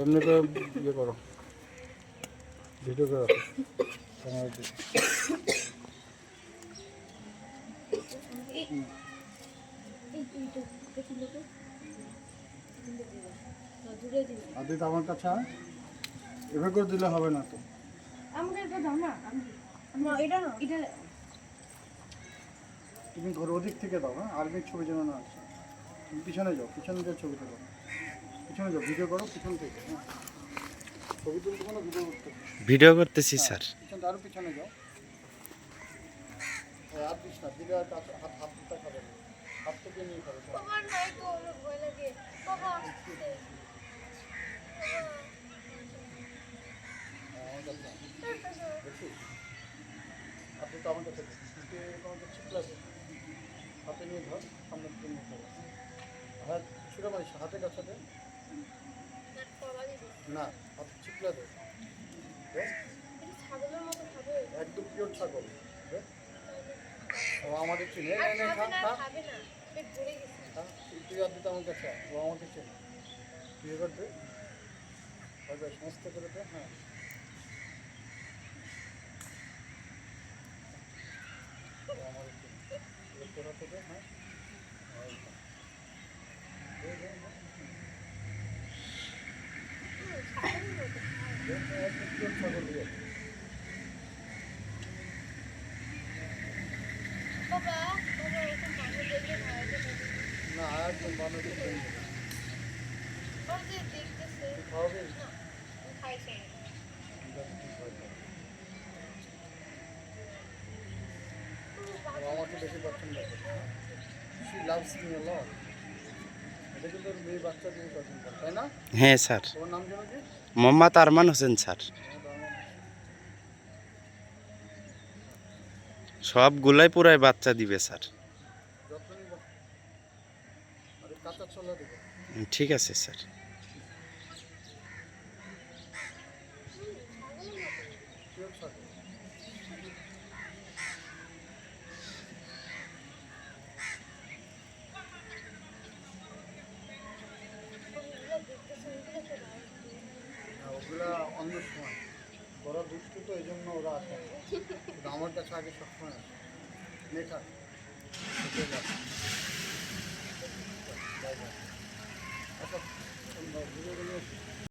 এমনি তো ইয়ে করো। ভিডিও করে। আর দিদি আমার কাছে এভাবে করে দিলে হবে না তো। আমাকে এটা দাও না। না এটা না। এটা তুমি ঘর ওদিক থেকে দাও হ্যাঁ? আর্মির ছবি যেন না আসে। পিছনে যাও পিছনে দিয়ে ছবি তোলো। পিছনে যাও ভিডিও করো পিছন থেকে হ্যাঁ। ছবি তুলতে কোনো ভিডিও করতে ভিডিও করতেছি স্যার। পিছন আরও পিছনে যাও। দিস না দিলে আর হাত হাত দিতে খাবে না। হাত থেকে নিয়ে খাবে। নাই তো ভয় লাগে? বাবা হ্যাঁ, আমার কাছে। আপনি তো আমার এরকম একটা। হাতে নিয়ে ধর সামনে ধর ছুটে মারিস হাতের কাছে দে। না হাত চিপলা দে। একদম পিওর ছাগল। ও আমাদের চিনে। তুই- আর দিতে আমার কাছে। ও আমাকে চেনে। তুই এবার দে। সমস্ত করে দে হ্যাঁ। আমাকে। এবার তোর হাতে হ্যাঁ। বাবা বাবা এখন মানুষ দেখে ভয় লাগে না একদম মানুষ চেনে। ও যে দেখতেছে তুই খাওয়াবি না খাইছে ও আমাকে বেশি পছন্দ করে she loves me a lot হ্যাঁ স্যার। মোহাম্মদ আরমান হোসেন স্যার। সবগুলাই পুরাই বাচ্চা দিবে স্যার। ঠিক আছে স্যার। ওগুলা অন্য সময়। ওরা দুষ্ট তো এই জন্য ওরা আসে। আমার কাছে আগে সবসময় আসে। মেয়েটা আচ্ছা ভিডিওগুলো